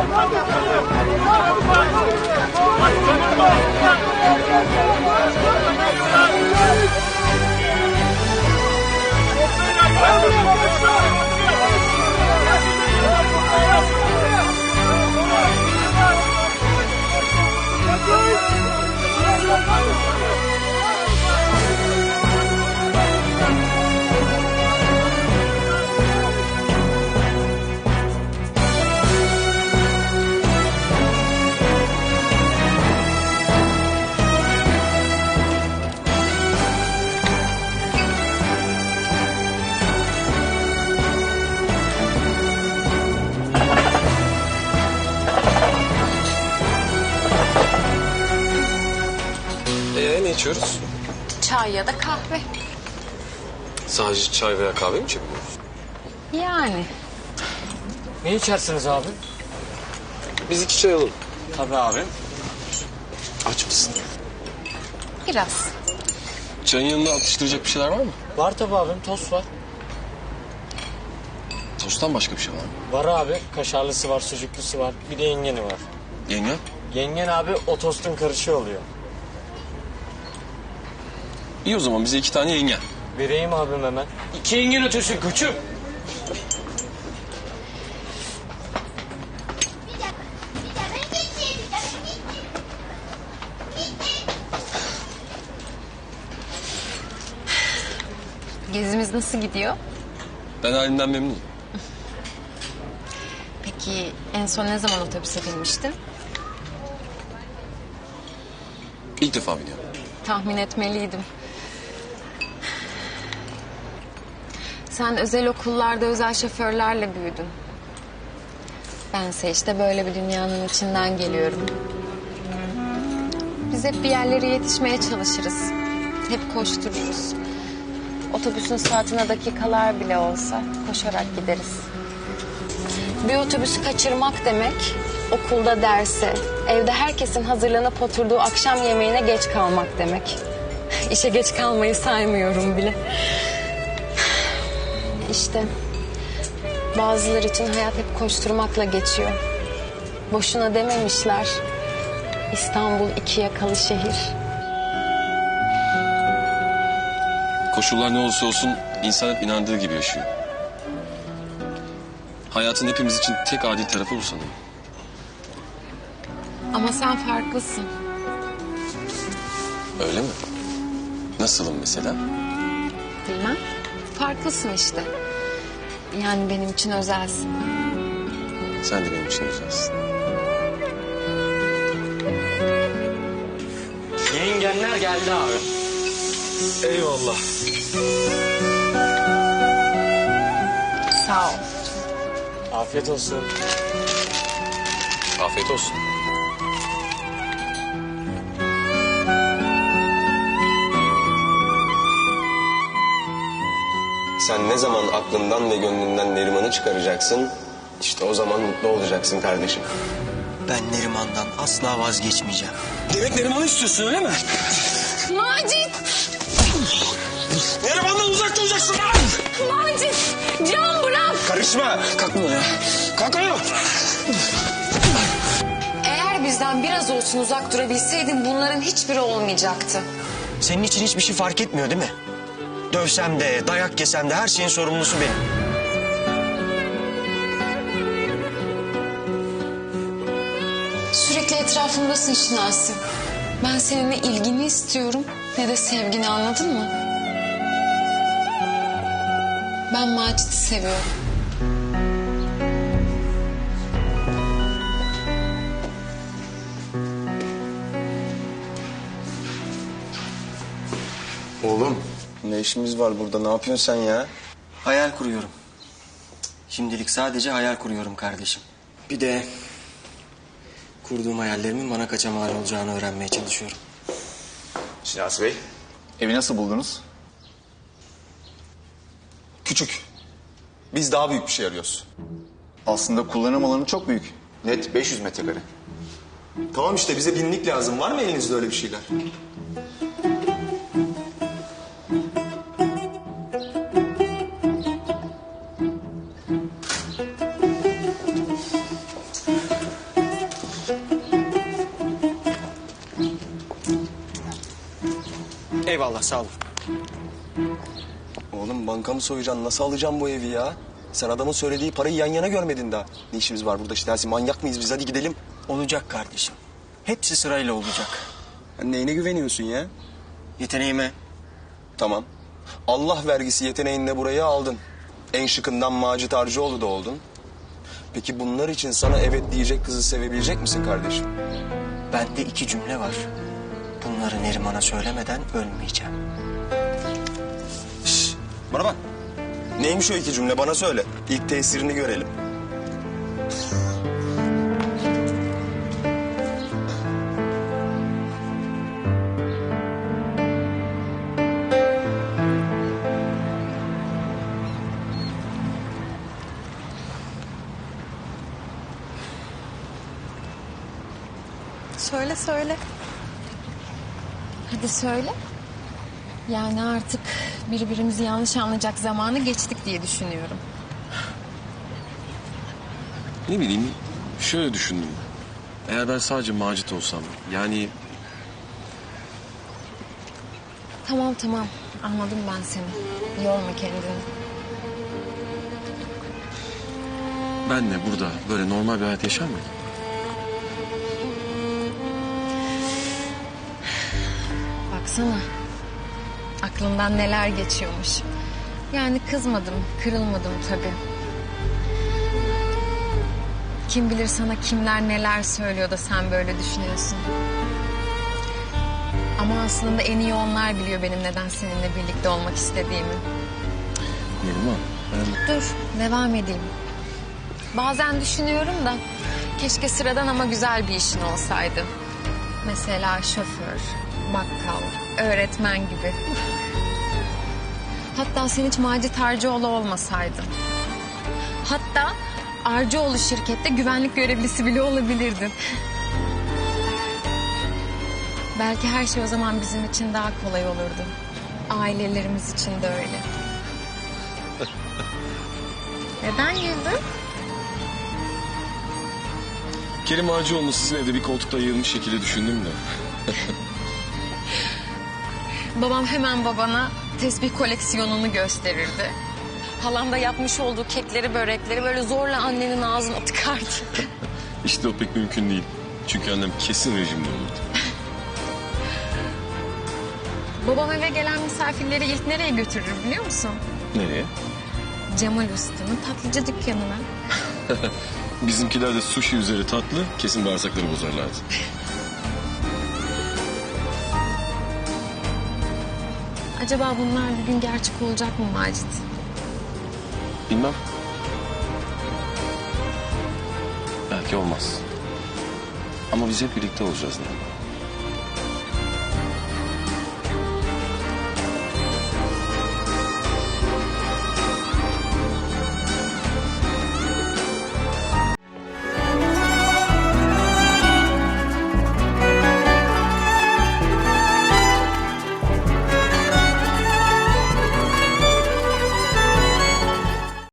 Ee ne içiyoruz? Çay ya da kahve. Sadece çay veya kahve mi içebiliyoruz? Yani. Ne içersiniz abi? Biz iki çay alalım. Tabii abi. Aç mısın? Biraz. Çayın yanında atıştıracak bir şeyler var mı? Var tabii abim tost var. Tosttan başka bir şey var mı? Var abi kaşarlısı var sucuklusu var bir de yengeni var. Yenge? Yengen abi o tostun karışı oluyor. İyi o zaman bize iki tane yenge. Vereyim abim hemen. İki yengen ötesi küçük. Gezimiz nasıl gidiyor? Ben halimden memnunum. Peki en son ne zaman otobüse binmiştin? İlk defa biniyorum. Tahmin etmeliydim. Sen özel okullarda özel şoförlerle büyüdün. Bense işte böyle bir dünyanın içinden geliyorum. Biz hep bir yerlere yetişmeye çalışırız. Hep koştururuz. Otobüsün saatine dakikalar bile olsa koşarak gideriz. Bir otobüsü kaçırmak demek, okulda derse, evde herkesin hazırlanıp oturduğu akşam yemeğine geç kalmak demek. İşe geç kalmayı saymıyorum bile. İşte bazıları için hayat hep koşturmakla geçiyor. Boşuna dememişler. İstanbul iki yakalı şehir. Koşullar ne olursa olsun insan hep inandığı gibi yaşıyor. Hayatın hepimiz için tek adil tarafı bu sanırım. Ama sen farklısın. Öyle mi? Nasılım mesela? Bilmem. Farklısın işte. Yani benim için özelsin. Sen de benim için özelsin. Yengenler geldi abi. Eyvallah. Sağ ol. Afiyet olsun. Afiyet olsun. Sen ne zaman aklından ve gönlünden Neriman'ı çıkaracaksın, işte o zaman mutlu olacaksın kardeşim. Ben Neriman'dan asla vazgeçmeyeceğim. Demek Neriman'ı istiyorsun öyle mi? Macit! Neriman'dan uzak duracaksın lan! Macit! Can bırak! Karışma! Kalk bunu ya. Kalk ayağa. Eğer bizden biraz olsun uzak durabilseydin bunların hiçbiri olmayacaktı. Senin için hiçbir şey fark etmiyor değil mi? Dövsem de, dayak yesem de her şeyin sorumlusu benim. Sürekli etrafımdasın Şinasi. Ben senin ne ilgini istiyorum ne de sevgini anladın mı? Ben Macit'i seviyorum. Ne işimiz var burada? Ne yapıyorsun sen ya? Hayal kuruyorum. Şimdilik sadece hayal kuruyorum kardeşim. Bir de kurduğum hayallerimin bana kaça mal olacağını öğrenmeye çalışıyorum. Şinasi Bey, evi nasıl buldunuz? Küçük. Biz daha büyük bir şey arıyoruz. Aslında kullanım alanı çok büyük. Net 500 metrekare. Tamam işte bize binlik lazım. Var mı elinizde öyle bir şeyler? Eyvallah sağ olun. Oğlum banka mı soyacaksın? Nasıl alacağım bu evi ya? Sen adamın söylediği parayı yan yana görmedin daha. Ne işimiz var burada işte? Manyak mıyız biz? Hadi gidelim. Olacak kardeşim. Hepsi sırayla olacak. Ya neyine güveniyorsun ya? Yeteneğime. Tamam. Allah vergisi yeteneğinle burayı aldın. En şıkından Macit Arcıoğlu da oldun. Peki bunlar için sana evet diyecek kızı sevebilecek misin kardeşim? Bende iki cümle var. Bunları Neriman'a söylemeden ölmeyeceğim. Şş, bana bak. Neymiş o iki cümle bana söyle. İlk tesirini görelim. Söyle söyle. Hadi söyle. Yani artık birbirimizi yanlış anlayacak zamanı geçtik diye düşünüyorum. Ne bileyim şöyle düşündüm. Eğer ben sadece Macit olsam yani Tamam tamam anladım ben seni. Yorma kendini. benle burada böyle normal bir hayat yaşar mıydım? Baksana. Aklından neler geçiyormuş. Yani kızmadım, kırılmadım tabii. Kim bilir sana kimler neler söylüyor da sen böyle düşünüyorsun. Ama aslında en iyi onlar biliyor benim neden seninle birlikte olmak istediğimi. Neriman ben Dur, devam edeyim. Bazen düşünüyorum da keşke sıradan ama güzel bir işin olsaydı. Mesela şoför, bakkal, öğretmen gibi. Hatta sen hiç Macit Arcıoğlu olmasaydın. Hatta Arcıoğlu şirkette güvenlik görevlisi bile olabilirdin. Belki her şey o zaman bizim için daha kolay olurdu. Ailelerimiz için de öyle. Neden güldün? Kerim Ağacıoğlu'nu sizin evde bir koltukta yığılmış şekilde düşündüm de. Babam hemen babana tesbih koleksiyonunu gösterirdi. Halam da yapmış olduğu kekleri, börekleri böyle zorla annenin ağzına tıkardı. İşte o pek mümkün değil. Çünkü annem kesin rejimde olurdu. Babam eve gelen misafirleri ilk nereye götürür biliyor musun? Nereye? Cemal Usta'nın tatlıcı dükkanına. Bizimkiler de sushi üzeri tatlı kesin bağırsakları bozarlardı. Acaba bunlar bir gün gerçek olacak mı Macit? Bilmem. Belki olmaz. Ama biz hep birlikte olacağız Neriman.